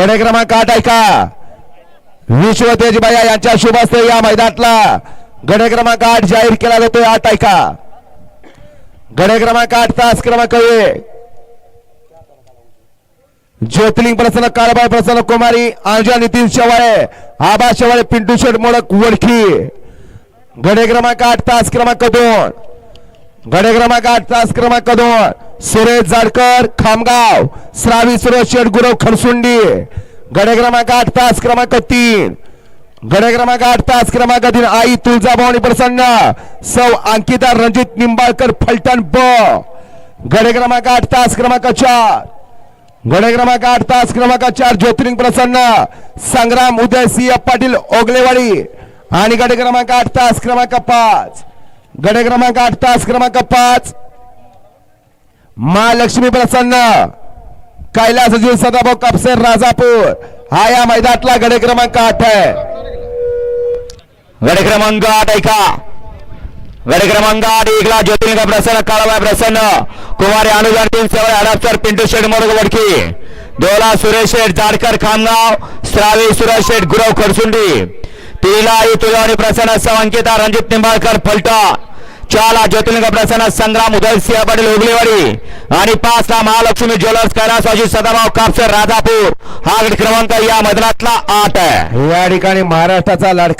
गणे क्रमांक आठ ऐका विश्व तेजबाया यांच्या शुभ हस्ते या मैदानातला गणे क्रमांक आठ जाहीर केला जातोय. आठ ऐका गणे क्रमांक आठ तास क्रमांक ज्योतिलिंग प्रसन्न कारभार प्रसन्न कुमारी आंजा नितीन शेवाळे आबा शेवाळे पिंटू शेठ मोडक वडखी. गणे क्रमांक आठ तास क्रमांक दोन. गणे क्रमांक आठ तास क्रमांक दोन. सुरेश जाडकर खामगाव श्रावी सुरेश शेठ गुरव खरसुंडी. गडे क्रमांक आठ तास क्रमांक तीन. गडे क्रमांक आठ तास क्रमांक तीन आई तुळजाभवानी प्रसन्न. सौ अंकिता रणजित निंबाळकर फलटण ब. गडे क्रमांक आठ तास क्रमांक चार. गडे क्रमांक आठ तास क्रमांक चार ज्योतिर्लिंग प्रसन्न. संग्राम उदय सिंह पाटील ओगलेवाडी. आणि गडे क्रमांक आठ तास क्रमांक पाच. गडे क्रमांक आठ तास क्रमांक पाच. महालक्ष्मी प्रसन्न. कैलासजी सदाभाऊ कापसे राजापूर. हा या मैदानातला गडे क्रमांक आठ आहे. गडे क्रमांक आठ ऐका गडे क्रमांक आठ एकला ज्योतिर्लिंग प्रसन्न काळाबाई प्रसन्न. कुमारी अनुदान तीन सवय हडपसर पिंटू शेठ मोरग वडकी. दोला सुरेश शेठ जाडकर खामगाव. श्रावी सुरेश शेठ गुरव खडसुंडी. तिला आई तुळावणी प्रसन्न सवंकिता रणजित निंबाळकर फलटा चाला ज्योतिर्लिंग प्रसन्न संग्राम उदयसिंह पाटील हुगलेवाडी आणि पाच ला महालक्ष्मी ज्वेलर्स कैलासवाजी सदाभाऊ कापसर राजापूर. हा गड क्रमांक या मैदानातला आठ आहे. या ठिकाणी महाराष्ट्राचा लडका